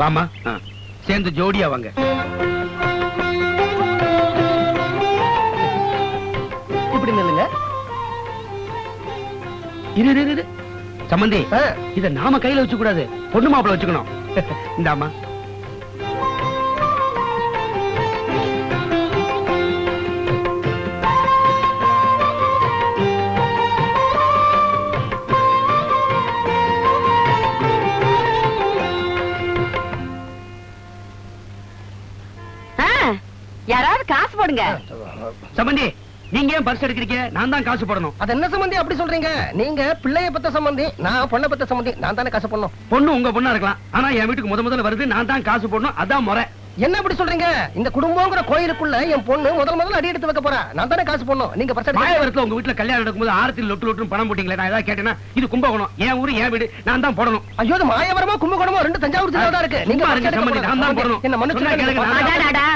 வாமா சேர்ந்து ஜோடியா வாங்க. இப்படி நில்லுங்க. இரு இரு, இரு சம்பந்தி இத நாம கையில வச்சு கூடாது பொண்ணு மாப்பிள வச்சுக்கணும். இந்தாமா யாராவது காசு போடுங்க. சம்பந்தி நீங்க ஏன் பர்ஸ் எடுக்கிறீங்க? நான் தான் காசு போடணும். அது என்ன சம்பந்தி அப்படி சொல்றீங்க? நீங்க பிள்ளைய பத்த சம்பந்தி நான் பொண்ணை பத்த சம்பந்தி நான் தானே காசு பண்ணணும் பொண்ணு உங்க பொண்ணா இருக்கலாம். ஆனா என் வீட்டுக்கு முத முதல்ல வருது நான் தான் காசு போடணும் அதான் முறை. என்ன அப்படி சொல்றீங்க? இந்த குடும்பங்கிற கோயிலுக்குள்ள என் பொண்ணு முதல் முதல்ல அடி எடுத்து வைக்க போறா. நான் தானே காசு பண்ணணும் நீங்க பர்ஸ் எடுக்க மாயவரத்துல உங்க வீட்டுல கல்யாணம் நடக்கும்போது ஆரத்தில் லொட்டு லொட்டுன்னு பணம் போட்டீங்களே நான் ஏதாவது கேட்டேன்னா இது கும்பகோணம். என் ஊரு என் வீடு நான் தான் போடணும். ஐயோ இது மாயவரமா கும்பகோணமா ரெண்டு தஞ்சாவூர் தான் இருக்கு. நீங்க நான் தான். போடணும். என்ன சொன்னா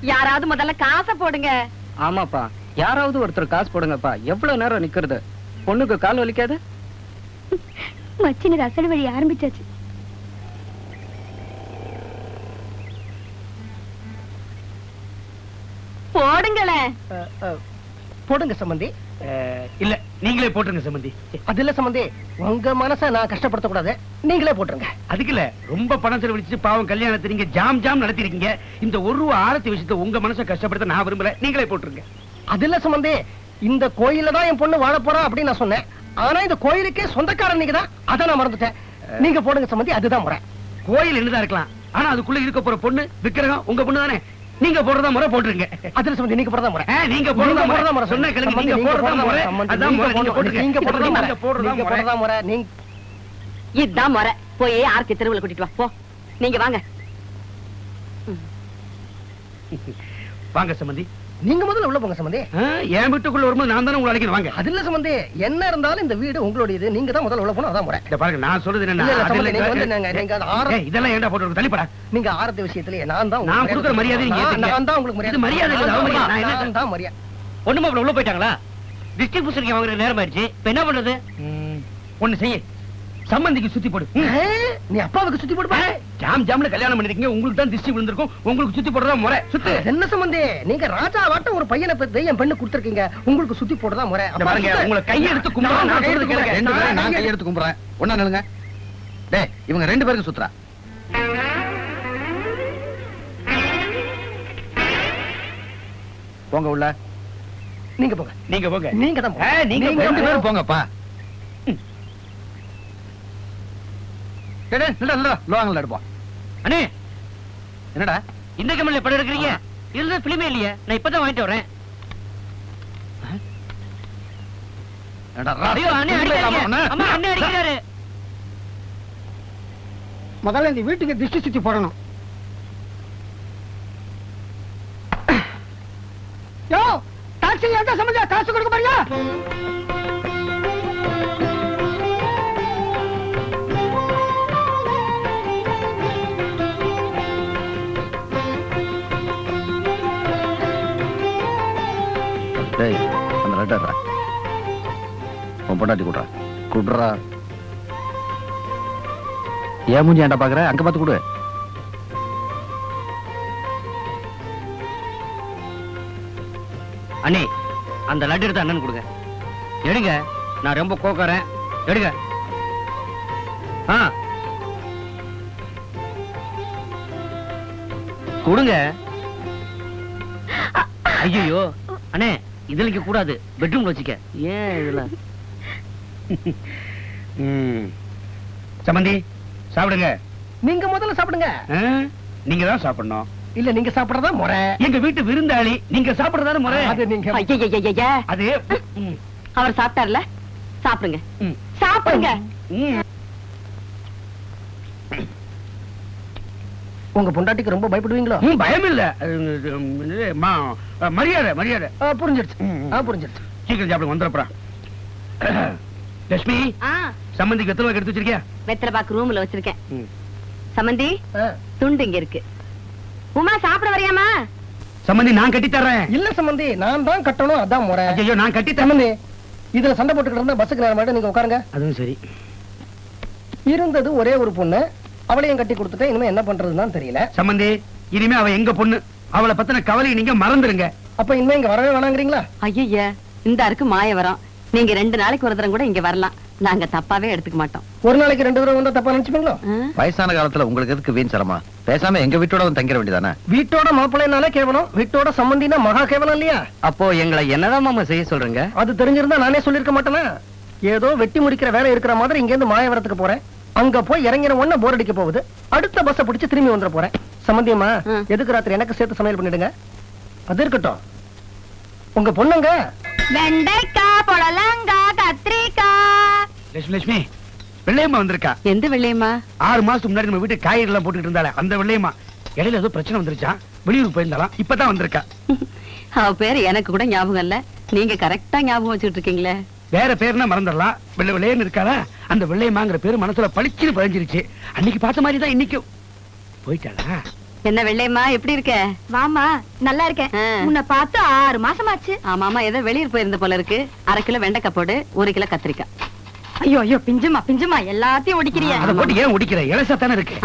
யாராவது முதல்ல காசை போடுங்க. ஆமாப்பா. யாராவது ஒருத்தர் காசு போடுங்கப்பா. எவ்வளவு நேரம் நிக்கிறது? பொண்ணுக்கு கால் வலிக்காது? மச்சினர் அசடு வழி ஆரம்பிச்சாச்சு. அஹ், போடுங்க சம்பந்தி. இல்ல. நீங்களே போட்டுருங்க சம்பந்தி. அது இல்ல சம்பந்தி. உங்க மனசை நான் கஷ்டப்படுத்த கூடாது நீங்களே போட்டுருங்க. அதுக்கு இல்ல ரொம்ப பணம் செலவழிச்சு பாவம் கல்யாணத்தை நீங்க ஜாம் ஜாம் நடத்திருக்கீங்க. இந்த ஒரு ரூபா ஆரத்தி விஷயத்த உங்க மனசை கஷ்டப்படுத்த நான் விரும்பல. நீங்களே போட்டுருங்க. அது இல்ல சம்பந்தி. இந்த கோயில்ல தான் என் பொண்ணு வாழ போறா அப்படின்னு நான் சொன்னேன். ஆனா இந்த கோயிலுக்கே சொந்தக்காரன் நீங்க தான். அதை நான் மறந்துட்டேன். நீங்க போடுங்க சம்பந்தி அதுதான் முறை. கோயில் என்னதான் இருக்கலாம். ஆனா அதுக்குள்ள இருக்க போற பொண்ணு விக்கிரகம் உங்க பொண்ணு தானே. நீங்க போடுறதா முறை போட்டுருங்க. அதுல சம்பந்தி நீங்க போடுறதா முறை. நீங்க போடுறதா முறை. முறை சொன்ன கிழங்கு நீங்க போடுறதா முறை. அதான் முறை. நீங்க போட்டுருங்க நீங்க போடுறதா முறை. நீங்க போடுறதா போடுறதா முறை. நீங்க இதுதான் முறை. போய் ஆர்த்தி தெருவுல கூட்டிட்டு வா. போ. நீங்க வாங்க. வாங்க சம்பந்தி நீங்க முதல்ல உள்ள போங்க சம்பந்தி. என் வீட்டுக்குள்ள வரும்போது நான் தானே உங்களை அழைக்கணும் வாங்க. அது இல்ல சம்பந்தி. என்ன இருந்தாலும் இந்த வீடு உங்களுடையது. நீங்க தான் முதல்ல உள்ள போகணும் அதான் முறை. பாருங்க நான் சொல்றது என்ன இதெல்லாம் ஏன்டா போட்டு தள்ளிப்படா. நீங்க ஆரத்தி விஷயத்திலேயே நான் தான் நான் கொடுக்குற மரியாதை நீங்க நான் தான் உங்களுக்கு மரியாதை. மரியாதை இல்ல, நான். தான் மரியாதை. மாப்பிள்ள உள்ள போயிட்டாங்களா? டிஸ்ட்ரிபியூஷன் வாங்குற நேரம் ஆயிடுச்சு. இப்ப என்ன பண்றது? ஒண்ணு செய்ய. சம்பந்திக்கு சுத்தி போடு. நீ அப்பாவுக்கு சுத்தி பாரு. ஜாம் ஜாம்னு கல்யாணம் பண்ணிருக்கீங்க உங்களுக்கு தான் திருஷ்டி விழுந்திருக்கும். உங்களுக்கு சுத்தி போடுறதா முறை. சுத்து. என்ன சம்பந்தி? நீங்க ராஜா வாட்ட ஒரு பையனை பெற்று என் பெண்ணு கொடுத்துருக்கீங்க. உங்களுக்கு சுத்தி போடுறதா முறை. பாருங்க உங்களை கையெடுத்து கும்பிடுறேன் நான் கையெடுத்து கும்பிடுறேன். ஒண்ணா நில்லுங்க. டேய் இவங்க ரெண்டு பேருக்கு சுத்துறா. போங்க உள்ள. நீங்க போங்க. நீங்க போங்க. நீங்க தான் நீங்க ரெண்டு. பேரும் போங்கப்பா. லோகங்கள்ல எடுப்போம். அண்ணே என்னடா? இந்த கமல்ல படம் எடுக்கிறீங்க? இதுல பிலிமே இல்லையே. நான் இப்பதான் வாங்கிட்டு வரேன் முதல்ல இந்த வீட்டுக்கு திஷ்டி சுத்தி போடணும். யோ டாக்ஸி எங்க சம்பந்தா காசு கொடுக்க பாருங்க டேய் அந்த லெட்டர் உன் பொண்டாட்டி கூடுறா. குடுறா. ஏன் மூஞ்சி ஏன்டா பாக்குற? அங்க பார்த்து கொடு. அண்ணே அந்த லட்டு எடுத்து அண்ணன் கொடுங்க. எடுங்க. நான் ரொம்ப கோக்கறேன் எடுங்க. ஆ. கொடுங்க. ஐயோ அண்ணே. இதுல வைக்க கூடாது. பெட்ரூம்ல வச்சுக்க. ஏன் இதுல? சமந்தி சாப்பிடுங்க. நீங்க முதல்ல சாப்பிடுங்க. நீங்க தான் சாப்பிடணும். இல்ல நீங்க சாப்பிடுறதா முறை. எங்க வீட்டு விருந்தாளி நீங்க சாப்பிடுறதான முறை. அது நீங்க. அது அவர் சாப்பிட்டார்ல? சாப்பிடுங்க. ம். சாப்பிடுங்க. உங்க பொண்டாட்டிக்கு ரொம்ப பயப்படுவீங்களோ? பயம் இல்ல மரியாதை மரியாதை. ஆ, புரிஞ்சிருச்சு. புரிஞ்சிருச்சு. சீக்கிரம் சாப்பிடுங்க வந்துடுறா லட்சுமி ஆ, சம்மந்திக்கு எத்தனை எடுத்து வச்சிருக்கியா? வெத்தலை பாக்கு ரூம்ல வச்சிருக்கேன். ஆ. துண்டு இங்க இருக்கு. உமா சாப்பிட வரியாமா சம்மந்தி நான் கட்டி தர்றேன். இல்ல சம்பந்தி நான் தான் கட்டணும் அதான் முறை. ஐயோ நான் கட்டி தரேன். சம்பந்தி இதுல சண்டை போட்டுக்கிட்டு இருந்தா பஸ்ஸுக்கு நேரம் நீங்க உட்காருங்க. அதுவும் சரி. இருந்தது ஒரே ஒரு பொண்ணு. அவளையும் கட்டி கொடுத்துட்டேன். இனிமே என்ன பண்றதுன்னு தான் தெரியல. சம்பந்தி இனிமே அவ எங்க பொண்ணு? அவளை பத்தின கவலையை நீங்க மறந்துருங்க. அப்ப இனிமே இங்க வரவே வேணாங்கிறீங்களா? ஐய இந்த அருக்கு மாய வரோம். நீங்க ரெண்டு நாளைக்கு ஒரு தரம் கூட இங்க வரலாம். நாங்க தப்பாவே எடுத்துக்க மாட்டோம். ஒரு நாளைக்கு ரெண்டு தடவை வந்தா தப்பா நினைச்சுப்பீங்களோ? வயசான காலத்துல உங்களுக்கு எதுக்கு வீண் சிரமா பேசாம எங்க வீட்டோட வந்து தங்கிட வேண்டியதானே? வீட்டோட மாப்பிள்ளைனாலே கேவலம். வீட்டோட சம்பந்தினா மகா கேவலம் இல்லையா? அப்போ எங்களை என்னதான் மாமா செய்ய சொல்றீங்க? அது தெரிஞ்சிருந்தா நானே சொல்லிருக்க மாட்டேனா? ஏதோ வெட்டி முடிக்கிற வேலை இருக்கிற மாதிரி இங்க இருந்து மாயவரத்துக்கு போறேன். அங்க போய் இறங்கின உடனே போர் அடிக்க போகுது. அடுத்த பஸ்ஸ பிடிச்சு திரும்பி வந்துட போறேன். சம்பந்தியம்மா ம். எதுக்கு ராத்திரி எனக்கு சேர்த்து சமையல் பண்ணிடுங்க? அது இருக்கட்டும். உங்க பொண்ணுங்க? வெண்டைக்காய் புடலங்காய் கத்திரிக்காய் லட்சுமி லட்சுமி வெள்ளையம்மா வந்திருக்கா. எந்த வெள்ளையம்மா? ஆறு மாசத்துக்கு முன்னாடி நம்ம வீட்டு காய்கறி எல்லாம் போட்டுட்டு இருந்தாலே அந்த வெள்ளையம்மா. இடையில ஏதோ பிரச்சனை வந்துருச்சான் வெளியூருக்கு போயிருந்தாலாம் இப்பதான் வந்திருக்கா. அவ பேரு எனக்கு கூட ஞாபகம் இல்ல. நீங்க கரெக்டா ஞாபகம் வச்சுட்டு இருக்கீங்களே. வேற பேர்னா மறந்துடலாம் வெள்ளை வெள்ளையன்னு இருக்காளா? அந்த வெள்ளையம்மாங்கிற பேரு மனசுல பளிச்சுன்னு பதிஞ்சிருச்சு அன்னைக்கு பார்த்த மாதிரி தான் இன்னைக்கும். போயிட்டாளா? என்ன வெள்ளையம்மா எப்படி இருக்க? வாமா நல்லா இருக்கேன். உன்னை பார்த்து ஆறு மாசமாச்சு. ஆமாமா ஏதோ வெளியூர் போயிருந்த போல இருக்கு. அரை கிலோ வெண்டைக்காய் போடு ஒரு கிலோ கத்திரிக்காய். ஐயோ ஐயோ பிஞ்சுமா பிஞ்சுமா எல்லாத்தையும் ஒடிக்கிறிய? அதை போட்டு ஏன் உடிக்கிற இலசா தானே இருக்கு.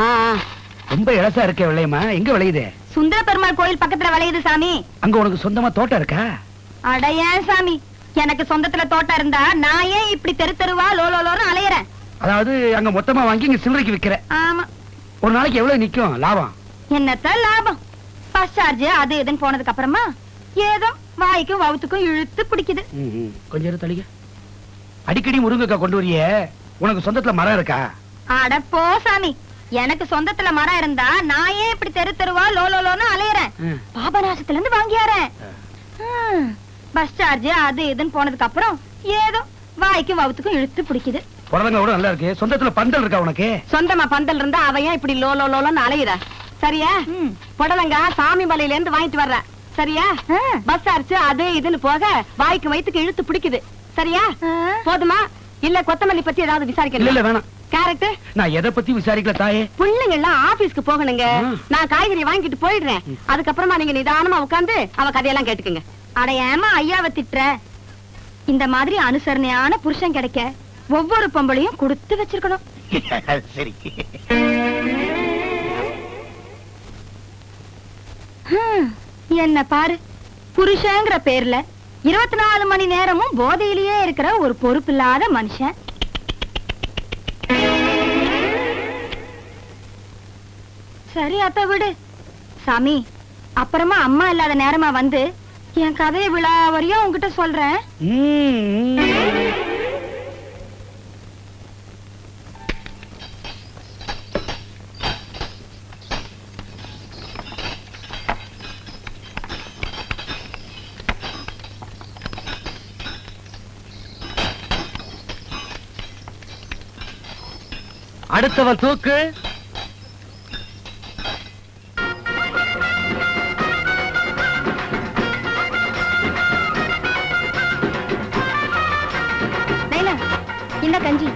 ரொம்ப இலசா இருக்கே வெள்ளையம்மா. எங்க விளையுது? சுந்தர பெருமாள் கோயில் பக்கத்துல விளையுது சாமி. அங்க உனக்கு சொந்தமா தோட்டம் இருக்கா? அட ஏன் சாமி எனக்கு சொந்தத்துல தோட்டம் இருந்தா நான் ஏன் இப்படி தெரு தெருவா லோலோலோன்னு அலையறேன்? அதாவது அங்க மொத்தமா வாங்கி இங்க சில்லறைக்கு விக்கிற ஆமா. ஒரு நாளைக்கு எவ்வளவு நிக்கும்? லாபம். என்னத்த லாபம்? பஸ் சார்ஜ் அது இதுன்னு போனதுக்கு அப்புறமா ஏதோ வாய்க்கும் வவுத்துக்கும் இழுத்து பிடிக்குது. கொஞ்சம் இரு தளிக அடிக்கடி முருங்கைக்காய் கொண்டு வரியே. உனக்கு சொந்தத்துல மரம் இருக்கா? அட போ சாமி. எனக்கு சொந்தத்துல மரம் இருந்தா நான் ஏன் இப்படி தெரு தெருவா லோலோலோன்னு அலையறேன்? ம். பாபநாசத்துல இருந்து வாங்கியாரேன் பஸ் சார்ஜ் அது இதுன்னு போனதுக்கு அப்புறம் ஏதோ வாய்க்கும் வவுத்துக்கும் இழுத்து பிடிக்குது. புடலங்க கூட நல்லா இருக்கு. சொந்தத்துல பந்தல் இருக்கா உனக்கு? சொந்தமா பந்தல் இருந்தா அவ ஏன் இப்படி லோ லோ லோன்னு அலையிற? சரியா? ம். புடலங்க சாமி மலையில இருந்து வாங்கிட்டு வர்ற. சரியா. பஸ் அரிச்சு அது இதுன்னு போக வாய்க்கு வயித்துக்கு இழுத்து பிடிக்குது. சரியா. போதுமா? இல்ல கொத்தமல்லி பத்தி ஏதாவது இல்ல இல்ல விசாரிக்கணும் வேணாம். கேரட் நான் எதை பத்தி விசாரிக்கல தாயே? பிள்ளைங்க எல்லாம் ஆபீஸ்க்கு போகணுங்க. நான் காய்கறி வாங்கிட்டு போயிடுறேன். அதுக்கப்புறமா நீங்க நிதானமா உட்கார்ந்து அவ கதையெல்லாம் கேட்டுக்குங்க. அட ஏமா ஐயாவை திட்டுற. இந்த மாதிரி அனுசரணையான புருஷன் கிடைக்க ஒவ்வொரு பொம்பளையும் கொடுத்து வச்சிருக்கணும். சரி. என்ன பாரு. புருஷங்கிற பேர்ல இருபத்தி நாலு மணி நேரமும் போதையிலேயே இருக்கிற ஒரு பொறுப்பில்லாத மனுஷன். சரி அத்த விடு. சாமி அப்புறமா அம்மா இல்லாத நேரமா வந்து என் கதையை விழா வரையும் உன்கிட்ட சொல்றேன். அடுத்தவர் அடுத்தவன் தூக்கு. இந்த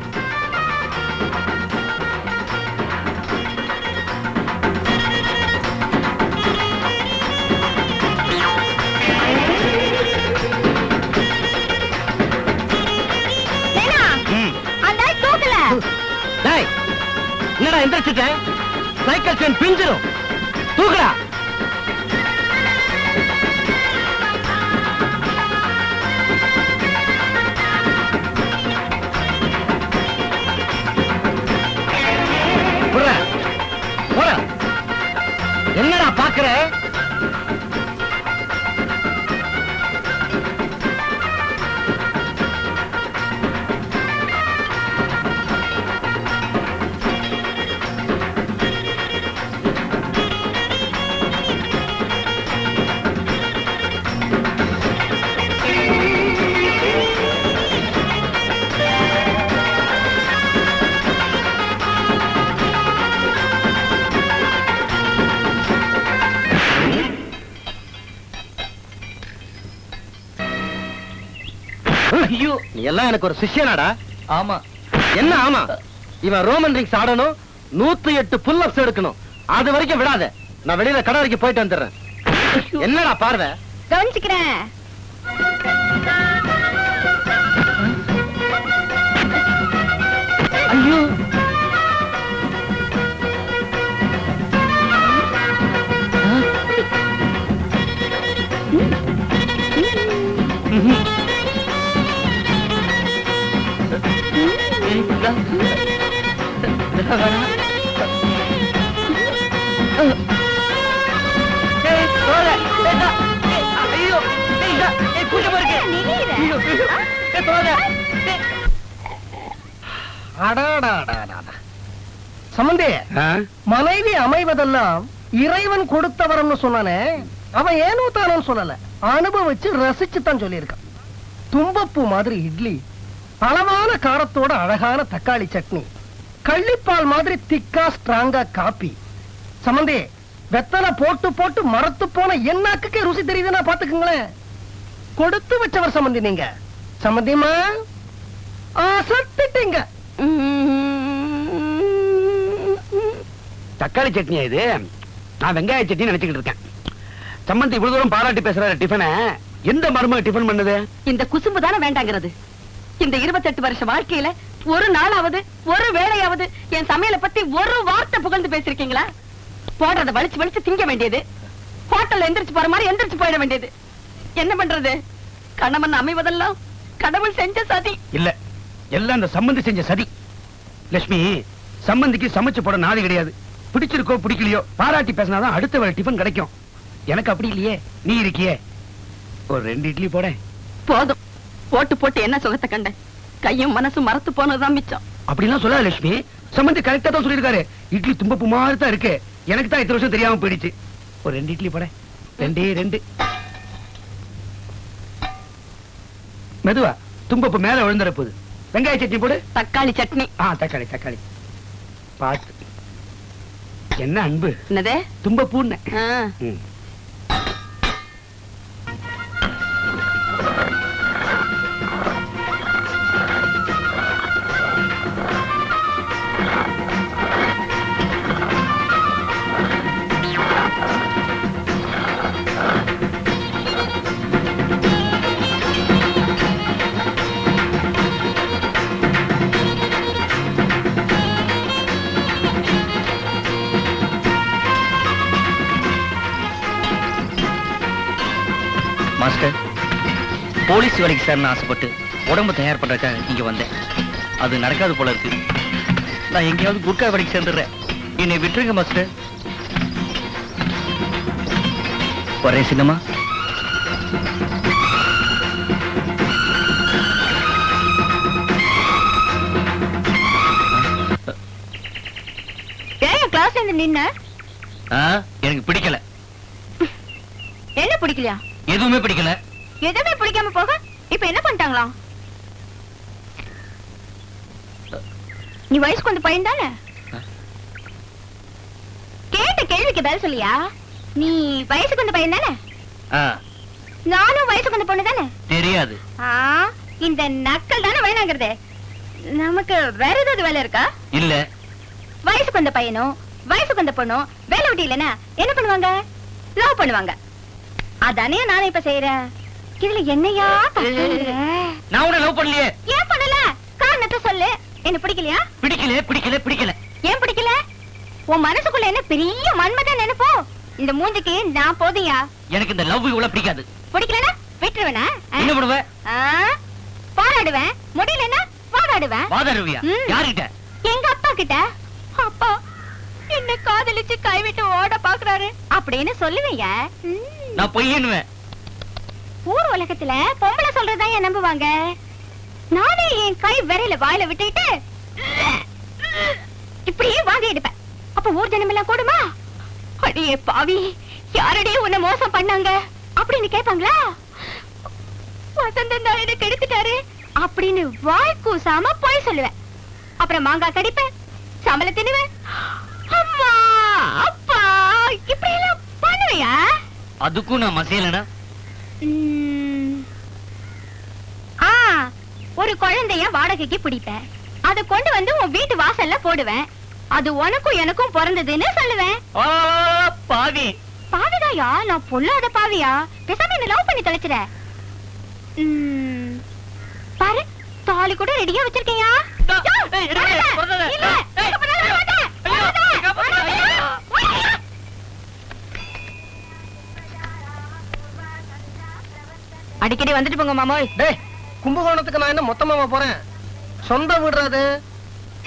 எனக்கு ஒரு சிஷ்யனாடா. ஆமா. என்ன ஆமா? இவன் ரோமன் ரிங்ஸ் ஆடணும் நூத்தி எட்டு புல் அப்ஸ் எடுக்கணும். அது வரைக்கும் விடாத. நான் வெளியில கடை வரைக்கும் போயிட்டு வந்துடுறேன். என்னடா பார்வை? கவனிச்சுக்கிறேன். ஐயோ. Mm-hmm. சம்பந்தி? மனைவி அமைவதெல்லாம் இறைவன் கொடுத்த வரம்னு சொன்னானே. அவன் ஏனோ தானு சொல்லல. அனுபவிச்சு ரசிச்சு தான் சொல்லியிருக்கான். தும்பப்பூ மாதிரி இட்லி அளவான காரத்தோட அழகான தக்காளி சட்னி. கள்ளிப்பால் மாதிரி திக்கா ஸ்ட்ராங்கா காப்பி. சம்பந்தி வெத்தலை போட்டு போட்டு மரத்து போன என்னாக்குக்கே ருசி தெரியுதுன்னா பாத்துக்குங்களேன் கொடுத்து வச்சவர் சம்பந்தி நீங்க. சம்பந்தியம்மா சத்திட்டீங்க தக்காளி சட்னியா இது? நான் வெங்காய சட்னி நினைச்சுக்கிட்டு இருக்கேன். சம்மந்தி இவ்வளவு தூரம் பாராட்டி பேசுற டிஃபனை. எந்த மருமக டிஃபன் பண்ணுது? இந்த குசும்பு தானே வேண்டாங்கிறது. இந்த இருபத்தெட்டு வருஷ வாழ்க்கையில ஒரு நாளாவது ஒரு வேளையாவது என் சமையலை பத்தி ஒரு வார்த்தை புகழ்ந்து பேசிருக்கீங்களா போடுறத வலிச்சு வலிச்சு திங்க வேண்டியது. ஹோட்டல்ல எந்திரிச்சு போற மாதிரி எந்திரிச்சு போயிட வேண்டியது. என்ன பண்றது? கணவன் அமைவதெல்லாம் கடவுள் செஞ்ச சதி. இல்ல எல்லாம் அந்த சம்மந்தி செஞ்ச சதி. லட்சுமி சம்மந்திக்கு சமைச்சு போட நாதி கிடையாது. பிடிச்சிருக்கோ பிடிக்கலையோ பாராட்டி பேசினாதான் அடுத்த வேலை டிஃபன் கிடைக்கும். எனக்கு அப்படி இல்லையே நீ இருக்கியே. ஒரு ரெண்டு இட்லி போட. போதும். போட்டு போட்டு என்ன சுகத்தை கண்ட கையும் மனசும் மறத்து போனதுதான் மிச்சம். அப்படிலாம் சொல்லாத லட்சுமி. சம்மந்தி கரெக்டா தான் சொல்லியிருக்காரு. இட்லி தும்பப்பு மாதிரி தான் இருக்கு. எனக்கு தான் இத்தனை வருஷம் தெரியாம போயிடுச்சு. ஒரு ரெண்டு இட்லி போட. ரெண்டே ரெண்டு. மெதுவா தும்பப்பு மேல விழுந்துற போகுது வெங்காய சட்னி போடு. தக்காளி சட்னி. ஆ தக்காளி தக்காளி. பார்த்து என்ன அன்பு? என்னதே? தும்பப்பூன்னு ஆ, போலீஸ் வேலைக்கு சேரணும் ஆசைப்பட்டு உடம்பு தயார் பண்றதுக்காக இங்க வந்தேன். அது நடக்காது போல இருக்கு. நான் எங்கேயாவது குர்கா வேலைக்கு சேர்ந்துடுறேன். என்னை விட்டுருங்க மாஸ்டர் வரேன் சின்னம்மா. கிளாஸ்ல இருந்து நின்ன? எனக்கு பிடிக்கல. என்ன பிடிக்கலையா? எதுவுமே பிடிக்கல. எதுவுமே பிடிக்காம போக? இப்ப என்ன பண்ணிட்டாங்களா? நீ வயசுக்கு வந்து பையன் தானே? கேட்ட கேள்விக்கு பதில் சொல்லியா? நீ வயசுக்கு வந்த பையன் தானே? நானும் வயசுக்கு வந்த பொண்ணு தானே? தெரியாது. இந்த நக்கல் தானே வேணாங்கிறது. நமக்கு வேற ஏதாவது வேலை இருக்கா? இல்ல. வயசுக்கு வந்த பையனும் வயசுக்கு வந்த பொண்ணும் வேலை விட்டு இல்லைன்னா என்ன பண்ணுவாங்க? லவ் பண்ணுவாங்க. அதானே நானும் இப்ப செய்யறேன் இதுல என்னையா? நான் உன்னை லவ் பண்ணலையே. ஏன் பண்ணல? காரணத்தை சொல்லு. என்ன பிடிக்கலையா? பிடிக்கல பிடிக்கல பிடிக்கல. ஏன் பிடிக்கல? உன் மனசுக்குள்ள என்ன பெரிய மன்மதன் நினைப்போ? இந்த மூஞ்சிக்கு நான் போதியா எனக்கு இந்த லவ் இவ்வளவு பிடிக்காது. பிடிக்கலனா விட்டுருவேனா? என்ன பண்ணுவ? பாராடுவேன் முடியலன்னா வாடாடுவேன் வாதாடுவியா. யாருகிட்ட? எங்க அப்பா கிட்ட. அப்பா என்ன காதலிச்சு கைவிட்டு ஓட பாக்குறாரு. அப்படின்னு சொல்லுவீங்க. ம். நான் பொய்யன்னுவேன். ஊர் உலகத்துல பொம்பளை சொல்றதுதான் ஏன் நம்புவாங்க? நானே என் கை விரையில வாயில விட்டுட்டு இப்படியே வாங்க எடுப்பேன். அப்ப ஊர் ஜனம் எல்லாம் கூடுமா? அடியே பாவி யாரடி உன்னை மோசம் பண்ணாங்க? அப்படின்னு கேட்பாங்களா? வசந்தன் தான் எனக்கு எடுத்துட்டாரு அப்படின்னு வாய் கூசாம போய் சொல்லுவேன். அப்புறம் மாங்காய் கடிப்பேன் சம்பளம் தின்னுவேன். அம்மா அப்பா இப்படி எல்லாம் பண்ணுவியா? அதுக்கும் நான் மசையலனா ஆ ஒரு குழந்தைய வாடகைக்கு பிடிப்பேன். அத கொண்டு வந்து உன் வீட்டு வாசல்ல போடுவேன். அது உனக்கும் எனக்கும் பிறந்ததுன்னு சொல்லுவேன். பாவி. பாவிதாயா? நான் பொல்லாத பாவியா? பேசாம என்ன லவ் பண்ணி தொலைச்சிட. பாரு தாலி கூட ரெடியா வச்சிருக்கியா? அடிக்கடி வந்துட்டு போங்க மாமோய். டேய் கும்பகோணத்துக்கு நான் என்ன மொத்தமாவா போறேன்? சொந்த விடுறது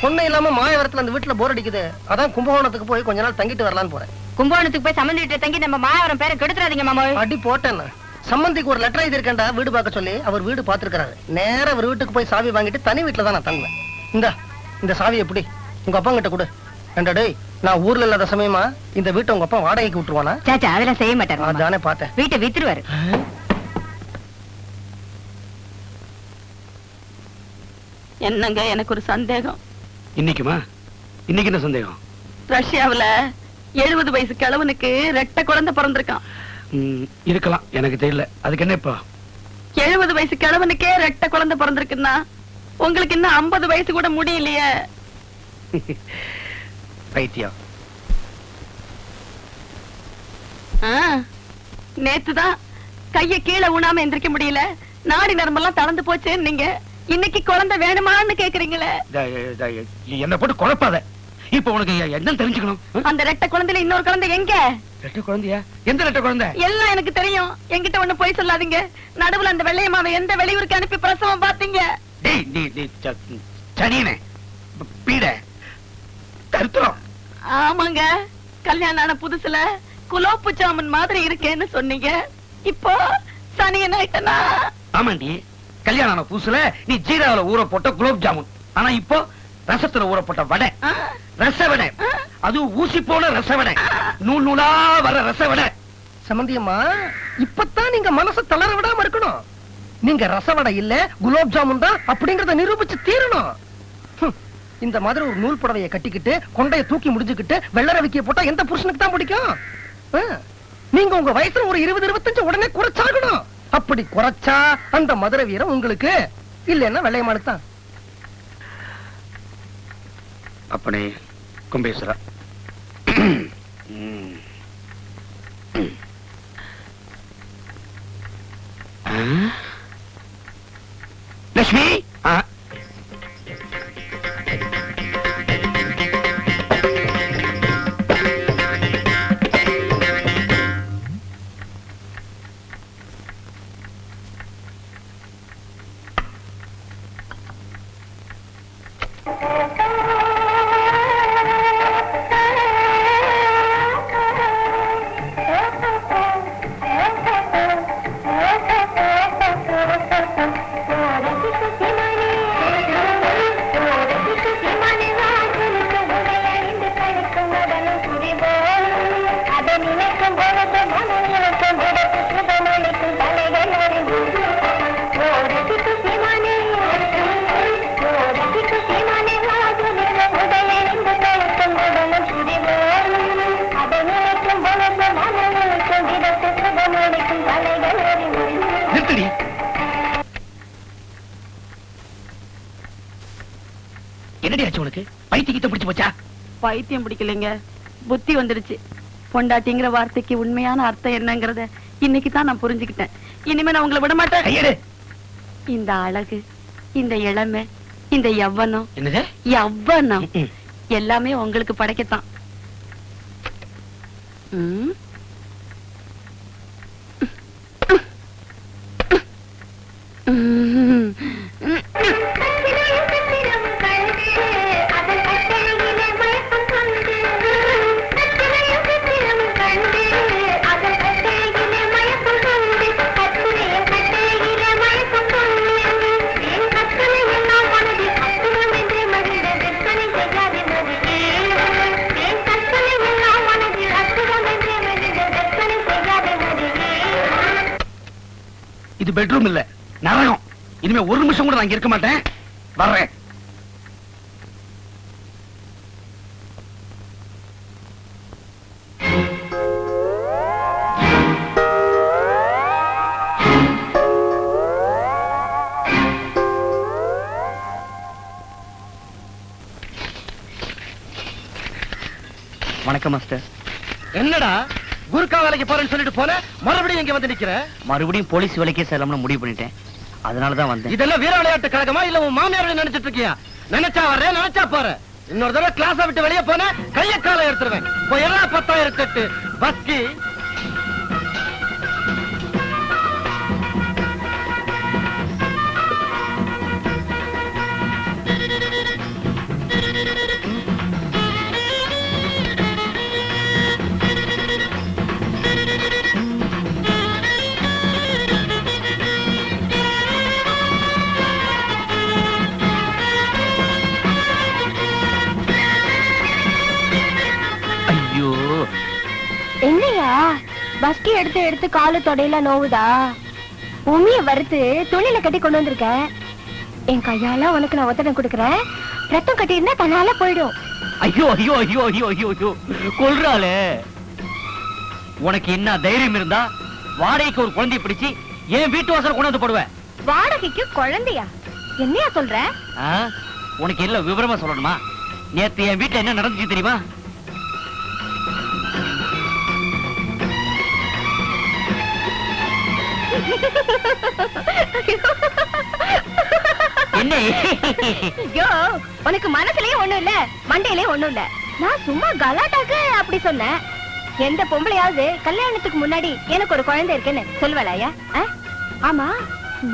பொண்ணு இல்லாம மாயவரத்துல அந்த வீட்டுல போர் அடிக்குது. அதான் கும்பகோணத்துக்கு போய் கொஞ்ச நாள் தங்கிட்டு வரலான்னு போறேன். கும்பகோணத்துக்கு போய் சம்மந்தி வீட்டுல தங்கி நம்ம மாயாவரம் பேரை கெடுத்துறாதீங்க மாமோய். அடி போட்டேன் சம்பந்திக்கு ஒரு லெட்டர் எழுதி இருக்கேன்டா வீடு பார்க்க சொல்லி. அவர் வீடு பார்த்திருக்காரு நேரா அவர் வீட்டுக்கு போய் சாவி வாங்கிட்டு தனி வீட்டுல தான் நான் தங்குவேன். இந்த இந்த சாவி எப்படி உங்க அப்பா கிட்ட கொடு. ஏண்டா டேய் நான் ஊர்ல இல்லாத சமயமா இந்த வீட்டை உங்க அப்பா வாடகைக்கு விட்டுருவானா? சாச்சா அதெல்லாம் செய்ய மாட்டாரு. அதானே பார்த்தேன். வீட்டை வித்துருவாரு. என்னங்க எனக்கு ஒரு சந்தேகம். இன்னைக்குமா? இன்னைக்கு என்ன சந்தேகம்? ரஷ்யாவுல எழுபது வயசு கிழவனுக்கு ரெட்ட குழந்தை பிறந்திருக்கான். இருக்கலாம். எனக்கு தெரியல. அதுக்கு என்ன இப்போ? எழுபது வயசு கிழவனுக்கே ரெட்ட குழந்தை பிறந்திருக்குன்னா உங்களுக்கு இன்னும் ஐம்பது வயசு கூட முடியலையே. பைத்தியம். நேத்து தான் கைய கீழே ஊனாம எந்திரிக்க முடியல. நாடி நரம்பெல்லாம் தளர்ந்து போச்சு நீங்க இன்னைக்கு குழந்தை வேணுமான்னு கேக்குறீங்களே? என்ன போட்டு குழப்பாத. இப்ப உனக்கு என்ன தெரிஞ்சுக்கணும்? அந்த ரெட்ட குழந்தையில இன்னொரு குழந்தை எங்க? ரெட்டை குழந்தையா? எந்த ரெட்டை குழந்தை? எல்லாம் எனக்கு தெரியும். என்கிட்ட ஒண்ணு போய் சொல்லாதீங்க. நடுவுல அந்த வெள்ளையம்மாவை எந்த வெளியூருக்கு அனுப்பி பிரசவம் பாத்தீங்க சனியனே. பீட. கருத்துறோம் ஆமாங்க. கல்யாணம் ஆன புதுசுல குலோப்பு ஜாமுன் மாதிரி இருக்கேன்னு சொன்னீங்க. இப்போ சனியன் ஆயிட்டனா ஆமாண்டி. கல்யாணம் ஆன புதுசுல நீ ஜீராவில ஊற போட்ட குலோப் ஜாமுன். ஆனா இப்போ ரசத்துல ஊற போட்ட வடை. ரச வடை. அது ஊசி போன ரச வடை. நூல் நூலா வர ரச வடை. சம்பந்தியம்மா இப்பதான் நீங்க மனசை தளர விடாம இருக்கணும். நீங்க ரசவடை இல்ல குலோப் ஜாமுன் தான் அப்படிங்கறத நிரூபிச்சு தீரணும். இந்த மாதிரி ஒரு நூல் புடவைய கட்டிக்கிட்டு கொண்டைய தூக்கி முடிஞ்சுக்கிட்டு வெள்ளை ரவிக்கிய போட்டா எந்த புருஷனுக்கு தான் பிடிக்கும்? நீங்க உங்க வயசுல ஒரு இருபது இருபத்தஞ்சு உடனே குறைச்சாகணும். அப்படி குறைச்சா அந்த மதுரை வீரம் உங்களுக்கு? இல்லைன்னா வெள்ளையமானுக்கு தான். அப்பனே கும்பேஸ்வரா? லட்சுமி என்னடி ஆச்சு உனக்கு? பைத்தியத்தை பிடிச்சு போச்சா? பைத்தியம் பிடிக்கலைங்க. புத்தி வந்துடுச்சு. பொண்டாட்டிங்கிற வார்த்தைக்கு உண்மையான அர்த்தம் என்னங்கறத இன்னைக்கு தான் நான் புரிஞ்சுக்கிட்டேன். இனிமே நான் உங்களை விட மாட்டேன். இந்த அழகு இந்த இளமை இந்த யவ்வனம் யவ்வனம். எல்லாமே உங்களுக்கு படைக்கத்தான். இது பெட்ரூம் இல்ல. நரகம். இனிமே ஒரு நிமிஷம் கூட நான் இங்க இருக்க மாட்டேன். வர்றேன். வணக்கம் மாஸ்டர். என்னடா? குர்கா வேலைக்கு போறேன்னு சொல்லிட்டு போன மறுபடியும் இங்க வந்து நிக்கிற? மறுபடியும் போலீஸ் வேலைக்கே செல்லணும்னு முடிவு பண்ணிட்டேன். அதனால தான் வந்தேன். இதெல்லாம் வீர விளையாட்டு கழகமா இல்ல உன் மாமியார் நினைச்சிட்டு இருக்கியா? நினைச்சா வர்றேன் நினைச்சா போற. இன்னொரு தடவை கிளாஸ் விட்டு வெளியே போன கைய காலை எடுத்துருவேன். போய் எல்லா பத்தாயிரத்தி எட்டு. பஸ்கி பஸ்கி எடுத்து எடுத்து காலு தொடையில நோவுதா? உமிய வறுத்து துணியில கட்டி கொண்டு வந்திருக்கேன் என் கையால உனக்கு நான் ஒத்தடம் கொடுக்கறேன். ரத்தம் கட்டியிருந்தா தன்னால போயிடும். ஐயோ ஐயோ ஐயோ ஐயோ ஐயோ ஐயோ. கொல்றாளே. உனக்கு என்ன தைரியம் இருந்தா வாடகைக்கு ஒரு குழந்தைய பிடிச்சு என் வீட்டு வாசல் கொண்டு வந்து போடுவேன். வாடகைக்கு குழந்தையா? என்னையா சொல்ற? உனக்கு எல்லாம் விவரமா சொல்லணுமா? நேத்து என் வீட்டுல என்ன நடந்துச்சு தெரியுமா? என்ன? ஐயோ உனக்கு மனசுலயே ஒண்ணும் இல்ல மண்டையிலயே ஒண்ணும் இல்ல. நான் சும்மா கலாட்டாக்கு அப்படி சொன்னேன். எந்த பொம்பளையாவது கல்யாணத்துக்கு முன்னாடி எனக்கு ஒரு குழந்தை இருக்குன்னு சொல்லுவலாயா ஆமா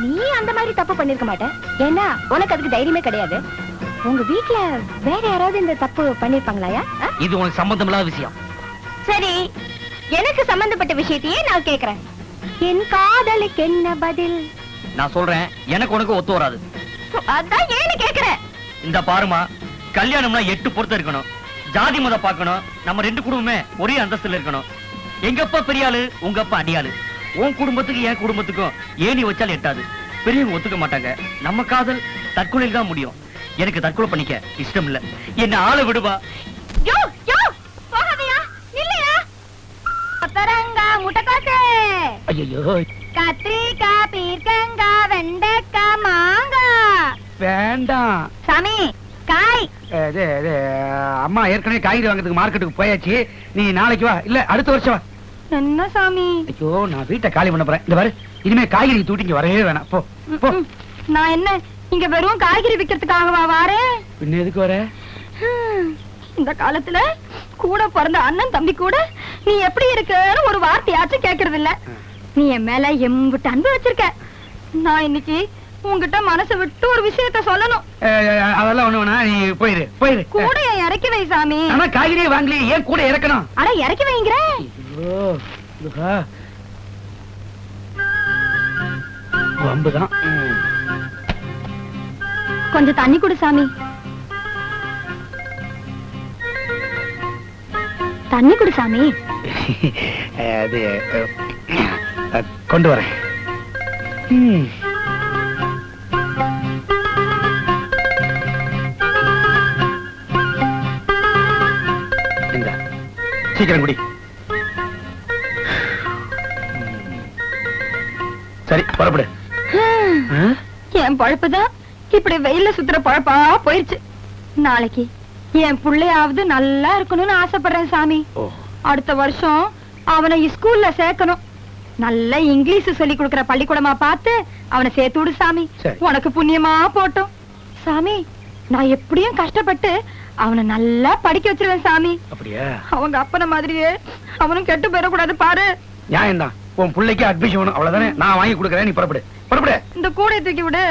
நீ அந்த மாதிரி தப்பு பண்ணிருக்க மாட்ட. ஏன்னா உனக்கு அதுக்கு தைரியமே கிடையாது. உங்க வீட்ல வேற யாராவது இந்த தப்பு பண்ணிருப்பாங்களாயா இது உனக்கு சம்பந்தம் இல்லாத விஷயம். சரி எனக்கு சம்பந்தப்பட்ட விஷயத்தையே நான் கேக்குறேன். என் காதலுக்கு என்ன பதில்? நான் சொல்றேன் எனக்கு உனக்கு ஒத்து வராது. அதான் ஏன்னு கேக்குறேன் இந்த பாருமா கல்யாணம்னா எட்டு பொறுத்த இருக்கணும். ஜாதி மதம் பார்க்கணும் நம்ம ரெண்டு குடும்பமே ஒரே அந்தஸ்துல இருக்கணும். எங்க அப்பா பெரிய ஆளு உங்க அப்பா அடியாளு? உன் குடும்பத்துக்கு என் குடும்பத்துக்கும் ஏணி வச்சால் எட்டாது. பெரியவங்க ஒத்துக்க மாட்டாங்க. நம்ம காதல் தற்கொலையில் தான் முடியும். எனக்கு தற்கொலை பண்ணிக்க இஷ்டம் இல்ல. என்ன ஆளை விடுவா? யோ முட்டைக்கோசு. ஐயோ கத்திரிக்காய் பீர்க்கங்காய் வெண்டைக்காய் மாங்காய் வேண்டாம். சாமி காய். அம்மா ஏற்கனவே காய்கறி வாங்குறதுக்கு மார்க்கெட்டுக்கு போயாச்சு. நீ நாளைக்கு வா. இல்ல அடுத்த வருஷம் வா. என்ன சாமி? ஐயோ நான் வீட்டை காலி பண்ண போறேன். இந்த பாரு இனிமே காய்கறி தூட்டி இங்க வரவே வேணாம். போ போ. நான் என்ன இங்க வெறும் காய்கறி விக்கிறதுக்காகவா வாரேன் பின்ன எதுக்கு வர? இந்த காலத்துல கூட பிறந்த அண்ணன் தம்பி கூட நீ எப்படி இருக்கன்னு ஒரு வார்த்தையாச்சும் கேக்குறது இல்ல நீ என் மேல எம்பிட்டு அன்பு வச்சிருக்க. நான் இன்னைக்கு உன்கிட்ட மனசு விட்டு ஒரு விஷயத்த சொல்லணும். அதெல்லாம் ஒண்ணு வேணா நீ போயிரு போயிரு. கூட இறக்கி வை சாமி. ஆனா காய்கறியே வாங்கலையே ஏன் கூட இறக்கணும்? அட இறக்கி வைங்கிற. கொஞ்சம் தண்ணி கொடு சாமி. தண்ணி கொடு சாமி. அது கொண்டு வரேன். சீக்கிரம் குடி. சரி புறப்படு? என் பழப்புதான். இப்படி வெயில்ல சுத்துற பழப்பா போயிருச்சு. நாளைக்கு என் புள்ளையாவது நல்லா இருக்கணும்னு ஆசைப்படுறேன் சாமி. அடுத்த வருஷம் அவனை ஸ்கூல்ல சேர்க்கணும். நல்ல இங்கிலீஷ் சொல்லி கொடுக்கிற பள்ளிக்கூடமா பார்த்து அவனை சேர்த்து விடு சாமி. உனக்கு புண்ணியமா போட்டும். சாமி நான் எப்படியும் கஷ்டப்பட்டு அவனை நல்லா படிக்க வச்சிருவேன் சாமி. அப்படியா? அவங்க அப்பன மாதிரியே அவனும் கெட்டு போயிடக்கூடாது பாரு. நியாயம்தான். உன் பிள்ளைக்கு அட்மிஷன் வேணும். அவ்வளவுதானே? நான் வாங்கி கொடுக்கறேன் நீ புறப்படு. புறப்படு. இந்த கூடையை தூக்கி விடு.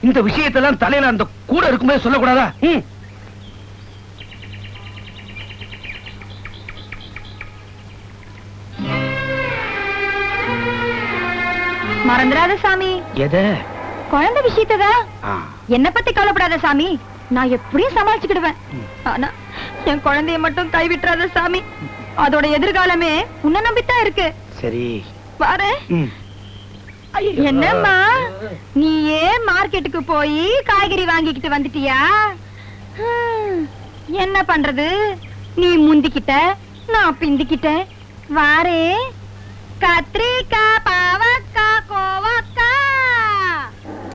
இந்த விஷயத்தெல்லாம் தலையில அந்த கூட இருக்கும்போது சொல்லக்கூடாதா? மறந்துடாத சாமி. எதை? குழந்தை விஷயத்ததான் ஆ, என்ன பத்தி கவலைப்படாத சாமி. நான் எப்படியும் சமாளிச்சுக்கிடுவேன். ஆனா என் குழந்தைய மட்டும் கைவிட்டுறாத சாமி. அதோட எதிர்காலமே உன்னை நம்பித்தான் இருக்கு. சரி. பாரு. என்னம்மா? நீ ஏன் மார்க்கெட்டுக்கு போய் காய்கறி வாங்கிக்கிட்டு வந்துட்டியா? என்ன பண்றது? நீ முந்திக்கிட்ட நான் பிந்திக்கிட்டேன். வாரே. కత్రిక పావక్క కోవక్క.